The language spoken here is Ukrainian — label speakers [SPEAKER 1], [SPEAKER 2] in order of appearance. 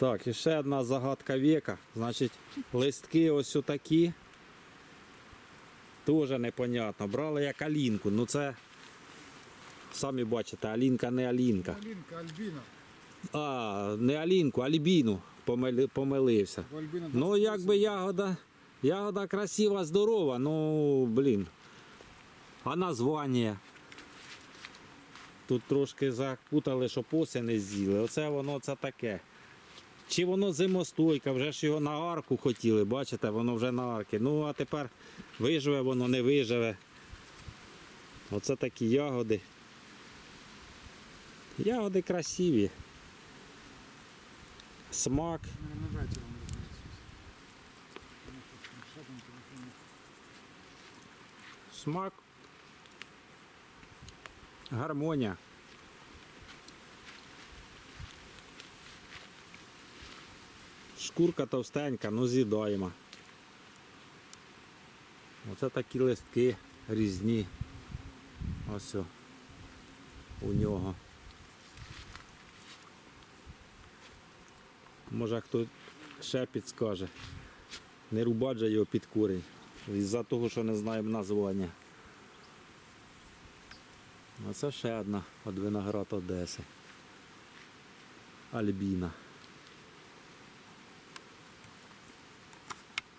[SPEAKER 1] Так, і ще одна загадка віка. Значить, листки ось отакі. Тоже непонятно. Брали як алінку. Ну це. Самі бачите, алінка не алінка.
[SPEAKER 2] Алінка, Альбіна.
[SPEAKER 1] А, не алінку, альбіну помили- помилився.
[SPEAKER 2] Альбіна
[SPEAKER 1] Ну, якби ягода, ягода красива, здорова, ну, блін. А названня? Тут трошки запутали, що поси не з'їли. Оце воно це таке. Чи воно зимостойка, вже ж його на арку хотіли, бачите, воно вже на арки. Ну, а тепер виживе воно, не виживе. Оце такі ягоди. Ягоди красиві. Смак.
[SPEAKER 2] Наверно, вечором розбереться. Тому що там ще там телефон.
[SPEAKER 1] Смак. Гармонія. Шкурка товстенька, ну з'їдаємо. Оце такі листки різні. Ось о, у нього. Може хто ще підскаже. Не рубать же його під курень. Із-за того, що не знаємо названня. А це ще одна від виноград Одеси. Альбіна.